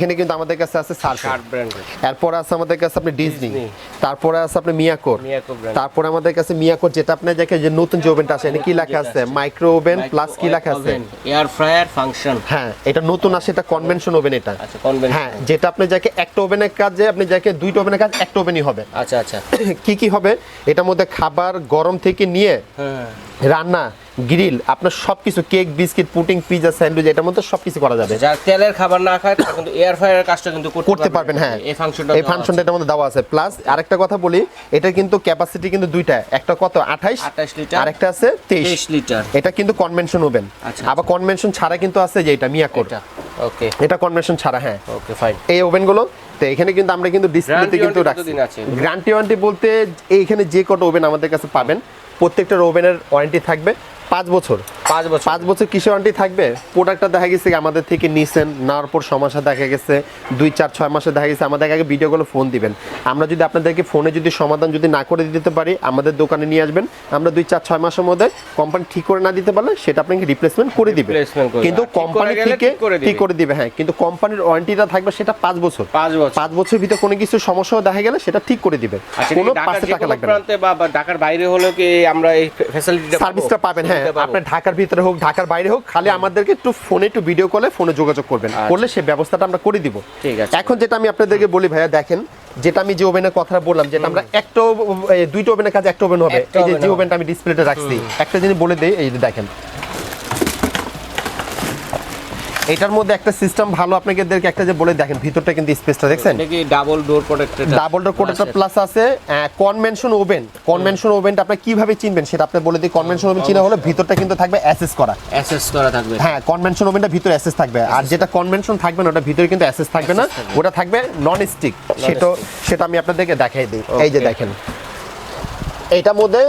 এখানে কিন্তু আমাদের কাছে আছে শার্ট ব্র্যান্ডের এরপর আছে আমাদের কাছে আপনি ডিজনি। তারপরে আছে আপনি মিয়াকোর মিয়াকো তারপরে আমাদের কাছে মিয়াকোর যেটা আপনি দেখেন যে নতুন যে ওভেনটা আছে এখানে কি লেখা আছে? মাইক্রো ওভেন প্লাস কি লেখা আছে? এয়ার ফ্রায়ার ফাংশন হ্যাঁ এটা নতুন আসে এটা কনভেনশন ওভেন এটা। আচ্ছা কনভেন্ট হ্যাঁ যেটা আপনি যাকে একটা ওভেনের কাজে আপনি যাকে দুইটা ওভেনের কাজ একটা ওভেনই হবে। আচ্ছা আচ্ছা। কি কি হবে? এটার মধ্যে খাবার গরম থেকে নিয়ে হ্যাঁ। রান্না গ্রিল আপনার সবকিছু cake biscuit pudding pizza sandwich এটার মধ্যে সবকিছু করা যাবে। যারা তেলের খাবার না খায় তারা কিন্তু এয়ার ফ্রায়ারের কাজটা কিন্তু করতে পারবেন হ্যাঁ। এই ফাংশনটা এই ফাংশনটা এটার মধ্যে দেওয়া আছে। প্লাস আরেকটা কথা বলি এটা কিন্তু ক্যাপাসিটি কিন্তু দুইটা। একটা কত? আঠাইশ? 28 লিটার। আরেকটা আছে তেইশ। 23 লিটার এটা কিন্তু কনভেনশন ওভেন আচ্ছা, আবার কনভেনশন ছাড়া কিন্তু আছে যে এটা মিয়াকোর এটা ওকে এটা কনভেনশন ছাড়া হ্যাঁ। ওকে ফাইন এই ওভেনগুলো তো এখানে কিন্তু আমরা কিন্তু ডিসপ্লেতে কিন্তু রাখছি। গ্যারান্টি ওয়ারেন্টি বলতে এইখানে যে কটা ওভেন আমাদের কাছে পাবেন প্রত্যেকটার ওভেনের ওয়ারেন্টি থাকবে। পাঁচ বছর। পাঁচ বছর। পাঁচ বছর কিসের ওয়ারেন্টি থাকবে? প্রোডাক্টটা দেখা গেছে আমাদের থেকে নিছেন নেওয়ার পর সমস্যা দেখা গেছে দুই চার ছয় মাসে দেখা গেছে আমাদের আগে ভিডিওগুলো ফোন দিবেন। আমরা যদি আপনাদেরকে ফোনে যদি সমাধান যদি না করে দিতে পারি আমাদের দোকানে নিয়ে আসবেন। আমরা দুই চার ছয় মাসের মধ্যে কোম্পানি ঠিক করে না দিতে পারলে সেটা আপনাকে রিপ্লেসমেন্ট করে দিবে। কিন্তু কোম্পানি থেকে ঠিক করে দিবে। হ্যাঁ। কিন্তু কোম্পানির ওয়ারেন্টিটা থাকবে সেটা পাঁচ বছর। পাঁচ বছর। পাঁচ বছরের ভিতরে কোনো কিছু সমস্যা দেখা গেলে সেটা ঠিক করে দিবে। আচ্ছা কোনো পাঁচশো টাকা লাগবে বা ঢাকার বাইরে হলেও কি আমরা এই ফ্যাসিলিটিটা সার্ভিসটা পাবেন হ্যাঁ। আপনার ঢাকার ভিতরে হোক ঢাকার বাইরে হোক খালি আমাদেরকে একটু ফোনে একটু ভিডিও কলে ফোনে যোগাযোগ করবেন। আচ্ছা। করলে সে ব্যবস্থাটা আমরা করে দিব। ঠিক আছে। এখন যেটা আমি আপনাদেরকে বলি ভাইয়া দেখেন যেটা আমি যে ওভেনের কথা বললাম যেটা আমরা একটা দুইটা ওভেনের কাজ একটা ওভেন হবে। এই যে। ওভেনটা আমি ডিসপ্লেতে রাখছি একটা জিনিস বলে দেই এই যে দেখেন এটার মধ্যে একটা সিস্টেম ভালো আপনাকে একটা যে বলে দেখেন ভিতরটা কিন্তু স্পেসটা দেখছেন? এটা কি double door protected double door কোটেটা plus আছে। কনভেনশন ওভেন কনভেনশন ওভেনটা আপনি কীভাবে চিনবেন? সেটা আপনি বলে দিই কনভেনশন ওভেন চিনা হলে ভিতরটা কিন্তু থাকবে অ্যাসেস করা। অ্যাসেস করা থাকবে। হ্যাঁ কনভেনশন ওভেনটা ভিতরে অ্যাসেস থাকবে। আর যেটা কনভেনশন থাকবে না ওটা ভিতরে কিন্তু অ্যাসেস থাকবে না। ওটা থাকবে নন স্টিক সেটা সেটা আমি আপনাদেরকে দেখাই দিই। এই যে দেখেন। এইটার মধ্যে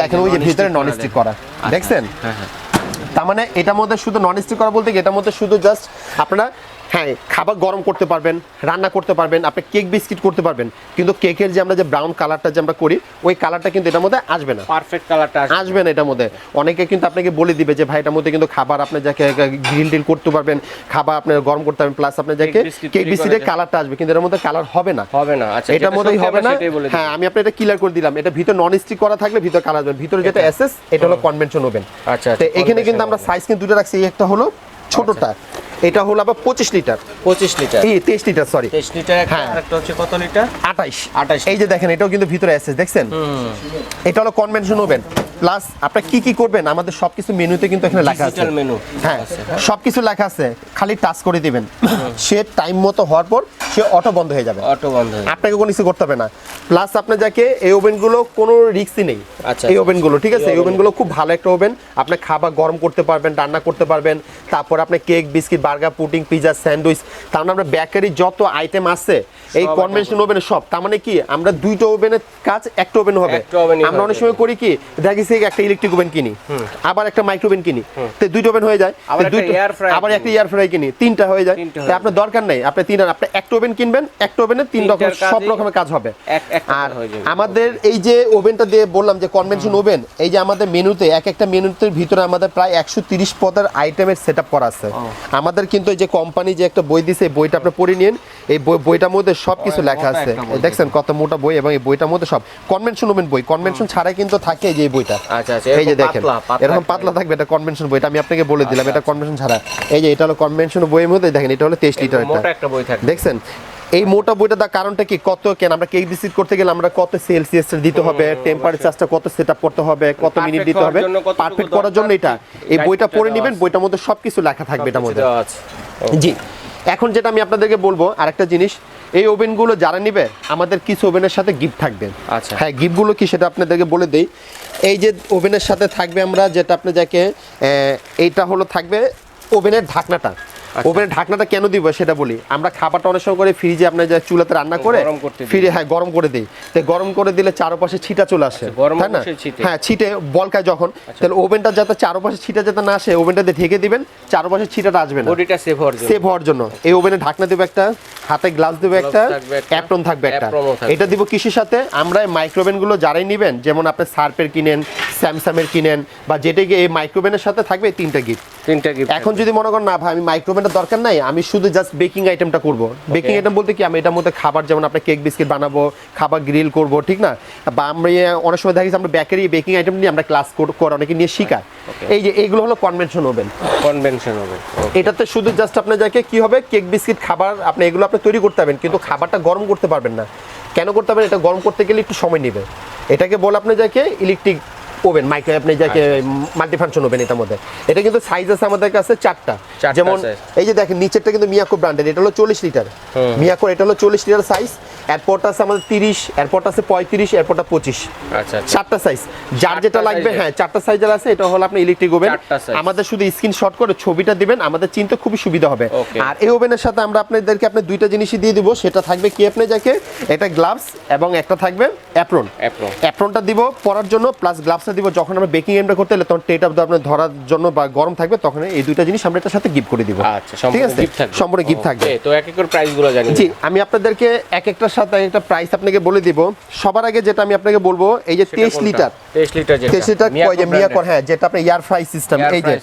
দেখেন ওই যে ভিতরে নন স্টিক করা। আচ্ছা, দেখছেন? হ্যাঁ হ্যাঁ। তার মানে এটার মধ্যে শুধু নন স্টিক করা বলতে এটার মধ্যে শুধু জাস্ট আপনারা হ্যাঁ খাবার গরম করতে পারবেন রান্না করতে পারবেন আপনি কেক বিস্কিট করতে পারবেন কিন্তু কেকের যে আমরা যে ব্রাউন কালারটা যে আমরা করি ওই কালারটা কিন্তু এটার মধ্যে আসবে না। পারফেক্ট কালারটা আসবে। না এটার মধ্যে। অনেকে কিন্তু আপনাকে বলে দিবে যে ভাই এটার মধ্যে কিন্তু খাবার আপনি যাকে গ্রিল টিল করতে পারবেন খাবার আপনি গরম করতে পারবেন প্লাস আপনি যাকে কেক বিস্কিটের কালারটা আসবে। কিন্তু এটার মধ্যে কালার হবে না। হবে না। আচ্ছা এটার মধ্যেই হবে না। হ্যাঁ আমি আপনার এটা ক্লিয়ার করে দিলাম। এটা ভিতর নন স্টিক করা থাকলে ভিতর কালার আসবে ভিতরে যেটা এসএস এটা হলো কনভেনশন ওভেন আচ্ছা, তো আচ্ছা, এখানে কিন্তু convention আমরা সাইজ কিন্তু দুটো রাখছি এই একটা হলো ছোটটা। এটা হলো আবার পঁচিশ লিটার। পঁচিশ লিটার। এই তেইশ লিটার সরি তেইশ লিটার একটা হ্যাঁ। আরেকটা হচ্ছে কত লিটার? আঠাইশ। 28 এই যে দেখেন এটাও কিন্তু ভিতরে এসেছে দেখছেন? এটা হলো কনভেনশন ওভেন প্লাস আপনারা কি কি করবেন? আমাদের সবকিছু মেনুতে কিন্তু এখানে লেখা আছে। ডিজিটাল মেনু হ্যাঁ সবকিছু লেখা আছে। খালি টাচ করে দিবেন। সে টাইম মতো হওয়ার পর সে অটো বন্ধ হয়ে যাবে। অটো বন্ধ আপনাকে কোনো কিছু করতে হবে না। প্লাস আপনার যাকে এই ওভেনগুলো কোনো রিস্কই নেই। আচ্ছা, এই আচ্ছা। ওভেনগুলো ঠিক আছে? এই ওভেনগুলো। খুব ভালো একটা ওভেন। আপনি খাবার গরম করতে পারবেন রান্না করতে পারবেন। তারপর আপনি cake biscuit burger pudding pizza sandwich তার মানে আমরা বেকারি যত আইটেম আছে এই কনভেনশন ওভেনে সব। তার মানে কি? আমরা দুইটা ওভেনের কাজ একটা ওভেন হবে। আমরা অনেক সময় করি কি? দেখি একটা ইলেকট্রিক ওভেন কিনি। আবার একটা মাইক্রো ওভেন কিনি। তো দুইটা ওভেন হয়ে যায়। আবার একটা এয়ার ফ্রাই কিনি। তিনটা হয়ে যায়। তিনটা তো হয়ে আপনার দরকার নেই। আপনি তিন আপনি একটা ওভেন কিনবেন একটা ওভেনে তিন রকম সব রকমের কাজ হবে। আর আমাদের এই যে ওভেনটা দিয়ে বললাম যে কনভেনশন ওভেন এই যে আমাদের মেনুতে এক একটা মেনুতে ভিতরে আমাদের প্রায় একশো তিরিশ পদের আইটেমের সেট আপ করা আছে। আমাদের কিন্তু এই যে কোম্পানি যে একটা বই দিছে এই বইটা আপনি পড়ে নিন। এই বই- বইটার মধ্যে সব কিছু লেখা আছে। দেখছেন কত মোটা বই এবং এই বইটার মধ্যে সব কনভেনশন ওভেন বই। কনভেনশন ছাড়াই কিন্তু থাকে এই যে বইটা। আচ্ছা, আচ্ছা, এই যে দেখেন এরকম পাতলা থাকবে এটা কনভেনশন বইটা আমি আপনাকে বলে দিলাম আচ্ছা, এটা কনভেনশন ছাড়া। এই যে এটা হলো কনভেনশন বইয়ের মধ্যে দেখেন এটা হলো তেইশ লিটার মোটা একটা বই দেখছেন? এই মোটা বইটা তার কারণটা কি? কত কেন? আমরা কেক বিস্কিট করতে গেলে আমরা কত সেলসিয়াস দিতে হবে? টেম্পারেচারটা কত সেট করতে হবে? কত মিনিট দিতে হবে? পারফেক্ট করার জন্য এটা। এই বইটা পড়ে নেবেন বইটার মধ্যে সবকিছু লেখা থাকবে এটার মধ্যে। জি। এখন যেটা আমি আপনাদেরকে বলব আরেকটা জিনিস এই ওভেনগুলো যারা নিবে আমাদের কিছু ওভেনের সাথে গিফট থাকবে। আচ্ছা। হ্যাঁ গিফটগুলো কি সেটা আপনাদেরকে বলে দেই। এই যে ওভেনের সাথে থাকবে আমরা যেটা আপনি যাকে এইটা হলো থাকবে ওভেনের ঢাকনাটা। আচ্ছা। ওভেনের ঢাকনাটা কেন দিব সেটা বলি। আমরা খাবারটা অনেক সময় করে ফ্রিজে আপনার যে চুলাতে রান্না করে গরম ফ্রিজে হ্যাঁ গরম করে দিই। তো গরম করে দিলে চারপাশে ছিটা চলে আসে। আচ্ছা, তাই না? হ্যাঁ ছিটে বলকায় যখন। তাহলে ওভেনটা যাতে চারপাশে ছিটা যাতে না আসে ওভেনটা দিয়ে ঢেকে দিবেন চারপাশে ছিটাটা আসবে না। বডিটা সেভ হওয়ার জন্য। সেভ হওয়ার জন্য। এই ওভেনে ঢাকনা দেবো একটা হাতে গ্লাস দেবো একটা অ্যাপ্রন থাকবে একটা। এটা দিব কিসের সাথে? আমরা মাইক্রোওভেনগুলো যারাই নেবেন যেমন আপনি সার্পের কিনেন স্যামসাংয়ের কিনেন বা যেটাকে এই মাইক্রোওভেনের সাথে থাকবে তিনটা গিফট তিনটা গিফট এখন যদি মনে করেন না ভাই আমি মাইক্রোওভেন ওভেনের দরকার নাই আমি শুধু জাস্ট বেকিং আইটেমটা করব। বেকিং আইটেম বলতে কি আমি এটার মধ্যে খাবার যেমন আপনার কেক বিস্কিট বানাবো খাবার গ্রিল করব ঠিক না? বা আমরা ইয়ে অনেক সময় দেখি আমরা বেকারি বেকিং আইটেম নিয়ে আমরা ক্লাস করে অনেকে নিয়ে শিখাই এই যে এইগুলো হলো কনভেনশন ওভেন কনভেনশন হবে এটাতে শুধু জাস্ট আপনার যাকে কি হবে কেক বিস্কিট খাবার আপনি এগুলো আপনি তৈরি করতে পারবেন কিন্তু খাবারটা গরম করতে পারবেন না। কেন করতে পারবেন? এটা গরম করতে গেলে একটু সময় নেবে। এটাকে বল আপনি যাকে ইলেকট্রিক ওভেন মাইক্রো আপনি যাকে মাল্টিফাংশন ওভেন এটার মধ্যে। এটা কিন্তু সাইজ আছে আমাদের কাছে চারটা। যেমন এই যে দেখেন নিচেরটা কিন্তু মিয়াকো ব্র্যান্ডের এটা হলো চল্লিশ লিটার হুম। মিয়াকোর এটা হলো চল্লিশ লিটার সাইজ এয়ারপোর্ট আছে আমাদের তিরিশ এয়ারপোর্ট আছে পঁয়ত্রিশ এয়ারপোর্টটা পঁচিশ। আচ্ছা আচ্ছা। চারটা সাইজ যার যেটা লাগবে হ্যাঁ চারটা সাইজের আছে এটা হলো আপনি ইলেকট্রিক ওভেন আমাদের শুধু স্ক্রিনশট করে ছবিটা দিবেন আমাদের চিনতে খুবই সুবিধা হবে। আর এই ওভেনের সাথে আমরা আপনাদেরকে আপনি দুইটা জিনিসই দিয়ে দিব সেটা থাকবে কি আপনি যাকে? এটা গ্লাভস এবং একটা থাকবে অ্যাপ্রন। অ্যাপ্রনটা দিব পরার জন্য প্লাস গ্লাভসটা দিব যখন আমরা বেকিং এমটা করতে হলে তখন টেট আপনার ধরার জন্য বা গরম থাকবে তখন এই দুইটা জিনিস আমরা এটার সাথে গিফট করে দিব। আচ্ছা ঠিক আছে? সম্পূর্ণ গিফট থাকবে। তো এক এক করে প্রাইসগুলো জানি জি আমি আপনাদেরকে এক একটার সাথে এক একটা প্রাইস আপনাকে বলে দিব। সবার আগে যেটা আমি আপনাকে বলব এই যে তেইশ লিটার 23 লিটার যেটা। তেইশ লিটার মিয়াকো কয় যে মিয়া কর হ্যাঁ যেটা আপনার এয়ার ফ্রাই সিস্টেম এই যে।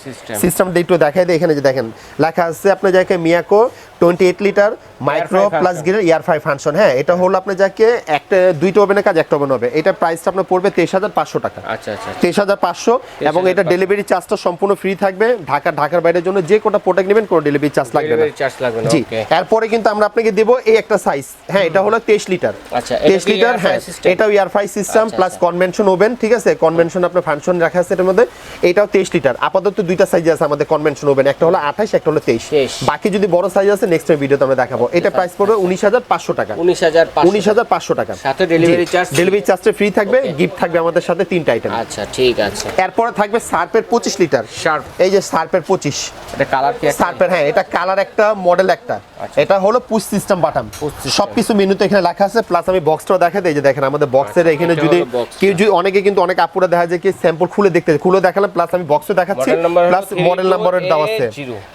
সিস্টেমটা একটু দেখাই দিই এখানে যে দেখেন লেখা আছে আপনার যাকে Miyako twenty eight litre micro plus air function হ্যাঁ এটা হলো আপনার যাকে একটা দুইটা ওভেনের কাজ একটা ওভেন হবে। এটা প্রাইসটা আপনার পড়বে তেইশ হাজার পাঁচশো টাকা। আচ্ছা আচ্ছা তেইশ হাজার পাঁচশো এবং এটা ডেলিভারি চার্জটা সম্পূর্ণ ফ্রি থাকবে। ঢাকা ঢাকার বাইরের জন্য যে কোটা প্রোডাক্ট নেবেন কোনো ডেলিভারি চার্জ লাগবে না। চার্জ লাগবে না জি এরপরে কিন্তু আমরা আপনাকে দেবো এই একটা সাইজ হ্যাঁ এটা হলো তেইশ লিটার আচ্ছা, তেইশ লিটার হ্যাঁ? এটাও ফ্রাই সিস্টেম আচ্ছা, প্লাস আচ্ছা। কনভেনশন ওভেন ঠিক আছে? কনভেনশন আপনার ফাংশন রাখা আছে এটার মধ্যে। এটাও তেইশ লিটার আপাতত দুইটা সাইজ আছে আমাদের কনভেনশন ওভেন একটা হলো আঠাশ একটা হলো তেইশ। বাকি যদি বড় সাইজ আছে নেক্সট ভিডিওতে আমরা দেখাবো। এটা প্রাইস পড়বে উনিশ হাজার পাঁচশো টাকা। উনিশ হাজার উনিশ হাজার পাঁচশো টাকা। সাথে delivery charge? ডেলিভারি চার্জটা ফ্রি থাকবে গিফট থাকবে আমাদের সাথে তিনটা আইটেম আচ্ছা ঠিক আছে। এরপরে থাকবে সার্পের পঁচিশ লিটার Sharp। এই যে সার্পের পঁচিশ। এটা কালার কি? সার্পের হ্যাঁ এটা কালার একটা মডেল একটা। আচ্ছা। এটা হলো পুশ সিস্টেম বাটাম system। সবকিছু মেনুতে এখানে লেখা আছে প্লাস আমি বক্সটাও দেখা দেই যে দেখেন আমাদের বক্সের আচ্ছা, এখানে যদি কেউ যদি অনেকে কিন্তু অনেক আপুরা দেখা যায় কি স্যাম্পল খুলে দেখতে খুলে দেখালাম প্লাস আমি বক্সও দেখাচ্ছি প্লাস মডেল নাম্বারের দাও আছে।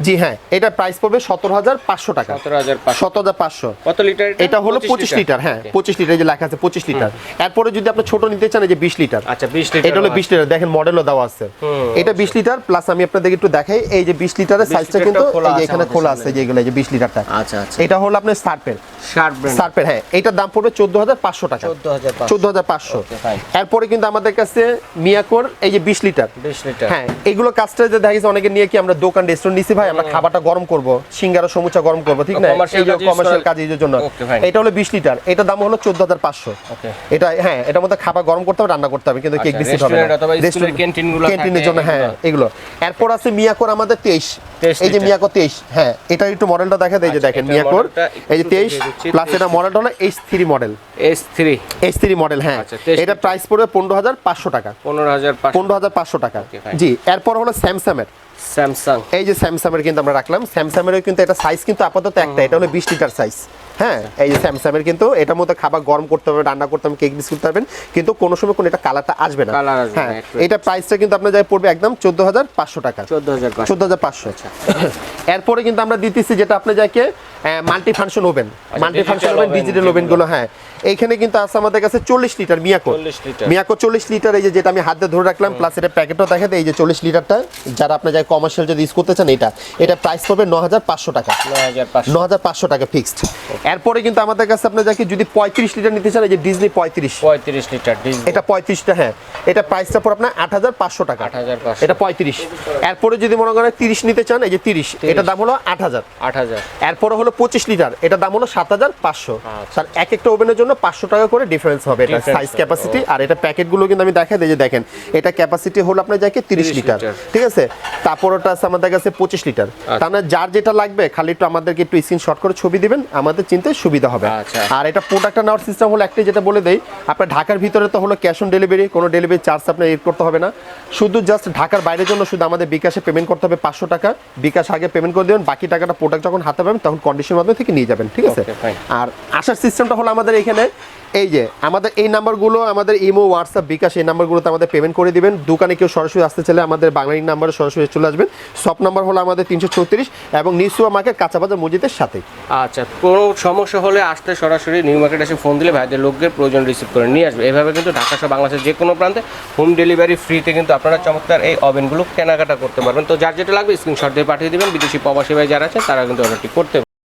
জি হ্যাঁ এটা প্রাইস পড়বে সতেরো হাজার পাঁচশো টাকা। 17,500 সতেরো হাজার পাঁচশো। কত লিটার এটা? হলো পঁচিশ লিটার। হ্যাঁ পঁচিশ লিটার যে লেখা আছে পঁচিশ লিটার। এরপরে যদি আপনি ছোট নিতে চান যে বিশ লিটার। আচ্ছা 20 লিটার এটা হলো বিশ লিটার দেখেন মডেলও দেওয়া আছে। এটা বিশ লিটার প্লাস আমি আপনাদেরকে একটু দেখাই এই যে বিশ লিটারের সাইজটা কিন্তু এখানে খোলা আছে যেগুলো এই যে বিশ লিটারটা। আচ্ছা আচ্ছা। এটা হলো আপনার সার্পের সার্পের হ্যাঁ এটার দাম পড়বে চোদ্দ হাজার পাঁচশো টাকা। চোদ্দ হাজার পাঁচশো। এরপরে কিন্তু আমাদের কাছে মিয়াকোর এই যে বিশ লিটার। 20 লিটার। হ্যাঁ এগুলো কাজটা যে দেখা গেছে অনেকে নিয়ে কি আমরা দোকান রেস্টুরেন্ট নিছি ভাই আমরা খাবারটা গরম করব সিঙ্গারা সমুচা গরম করব ঠিক না? এই যে কমার্শিয়াল করার- কাজের জন্য। এটা হলো বিশ লিটার। এটার দাম হলো চোদ্দ হাজার পাঁচশো। Okay. এটা হ্যাঁ এটার মধ্যে খাবার গরম করতে হবে রান্না করতে হবে কিন্তু কেক আচ্ছা, বিস্কিট হবে না। restaurant অথবা স্কুলের Restaurant- canteen গুলো ক্যান্টিনের জন্য হ্যাঁ এগুলো। এরপর আছে মিয়াকোর আমাদের তেইশ। 23 এই যে। মিয়াকো তেইশ হ্যাঁ এটা একটু মডেলটা দেখা দেয় যে আচ্ছা, দেখেন মিয়াকোর। এই যে তেইশ দেখিয়ে দিচ্ছি, প্লাস 23 এটা মডেলটা হলো H three model S3 H three model হ্যাঁ। আচ্ছা, 23 এটা প্রাইস পড়বে পনেরো হাজার পাঁচশো টাকা। 15500 পনেরো হাজার পাঁচশো টাকা। জি এরপর হলো স্যামসাংয়ের স্যামসাং এই যে স্যামসাং এর কিন্তু আমরা রাখলাম। স্যামসাং এর কিন্তু এটা সাইজ কিন্তু আপাতত একটা। এটা হলো বিশ লিটার সাইজ হ্যাঁ এই যে স্যামসাংয়ের কিন্তু এটার মধ্যে খাবার গরম করতে হবে রান্না করতে হবে কেক বিস্কুট পারবেন। কিন্তু কোনো সময় কোনো এটা কালারটা আসবে না। হ্যাঁ এটা প্রাইসটা কিন্তু আপনার যাই পড়বে একদম চোদ্দ হাজার পাঁচশো টাকা। 14500 চোদ্দ হাজার পাঁচশো। এরপরে কিন্তু আমরা দিতেছি যেটা আপনি যাকে multi function oven multi function oven digital ওভেনগুলো হ্যাঁ। এইখানে কিন্তু আছে আমাদের কাছে চল্লিশ লিটার মিয়াকো। 40 লিটার। মিয়াকো চল্লিশ লিটার এই যে যেটা আমি হাত ধরে রাখলাম প্লাস এটা প্যাকেটও দেখা দেয় এই যে চল্লিশ লিটারটা যারা আপনার যাই কমার্শিয়াল যদি ইউজ করতে চান এটা। এটা প্রাইস পড়বে ন হাজার পাঁচশো টাকা। 9500 ন হাজার পাঁচশো টাকা ফিক্সড এরপরে কিন্তু আমাদের কাছে আপনার যাকে যদি পঁয়ত্রিশ লিটার নিতে চান এই যে ডিজনি পঁয়ত্রিশ। 35 লিটার ডিজনি এটা পঁয়ত্রিশটা হ্যাঁ। এটা প্রাইসটা পড়ে আপনার আট হাজার পাঁচশো টাকা। 8,500 এটা পঁয়ত্রিশ। এরপরে যদি মনে করেন তিরিশ নিতে চান এই যে তিরিশ এটা দাম হলো আট হাজার। 8000 এরপরে হলো পঁচিশ লিটার এটা দাম হলো সাত হাজার পাঁচশো। আচ্ছা। স্যার এক একটা ওভেনের জন্য পাঁচশো টাকা করে ডিফারেন্স হবে এটা সাইজ ক্যাপাসিটি আর এটা প্যাকেটগুলো কিন্তু আমি দেখা দিই যে দেখেন এটা ক্যাপাসিটি হলো আপনার যাকে তিরিশ 30 লিটার। ঠিক আছে? তারপর ওটা আছে আমাদের কাছে পঁচিশ লিটার। আচ্ছা। তার মানে যার যেটা লাগবে খালি একটু আমাদেরকে একটু স্ক্রিনশট করে ছবি দিবেন আমাদের চিনতে সুবিধা হবে। আচ্ছা। আর এটা প্রোডাক্টটা নেওয়ার সিস্টেম হলো একটাই যেটা বলে দেই আপনার ঢাকার ভিতরে তো হলো ক্যাশ অন ডেলিভারি কোনো ডেলিভারি চার্জ আপনার এড করতে হবে না। শুধু জাস্ট ঢাকার বাইরের জন্য শুধু আমাদের বিকাশে পেমেন্ট করতে হবে পাঁচশো টাকা। বিকাশ আগে পেমেন্ট করে দেবেন বাকি টাকাটা প্রোডাক্ট যখন হাতে পাবেন তখন কন্ডিশন মাধ্যমে থেকে নিয়ে যাবেন ঠিক আছে? আর আসার সিস্টেমটা হলো আমাদের এখানে এই যে আমাদের এই নাম্বারগুলো আমাদের ইমো হোয়াটসঅ্যাপ বিকাশ এই নাম্বারগুলোতে আমাদের পেমেন্ট করে দিবেন। দোকানে কেউ সরাসরি আসতে চাইলে আমাদের বাংলালিং নাম্বারে সরাসরি চলে আসবেন। সব নাম্বার হলো আমাদের তিনশো চৌত্রিশ এবং নিসুয়া মার্কেট কাঁচাবাজার মসজিদের সাথে আচ্ছা কোনো সমস্যা হলে আসতে সরাসরি নিউ মার্কেট এসে ফোন দিলে ভাইদের লোকদের প্রয়োজন রিসিভ করে নিয়ে আসবে। এভাবে কিন্তু ঢাকা সহ বাংলাদেশের যে কোনো প্রান্তে হোম ডেলিভারি ফ্রিতে কিন্তু আপনারা চমৎকার এই ওভেনগুলো কেনাকাটা করতে পারবেন। তো যার যেটা লাগবে স্ক্রিনশট দিয়ে পাঠিয়ে দেবেন। বিদেশি প্রবাসী ভাই যারা আছে তারা কিন্তু অর্ডারটি করতে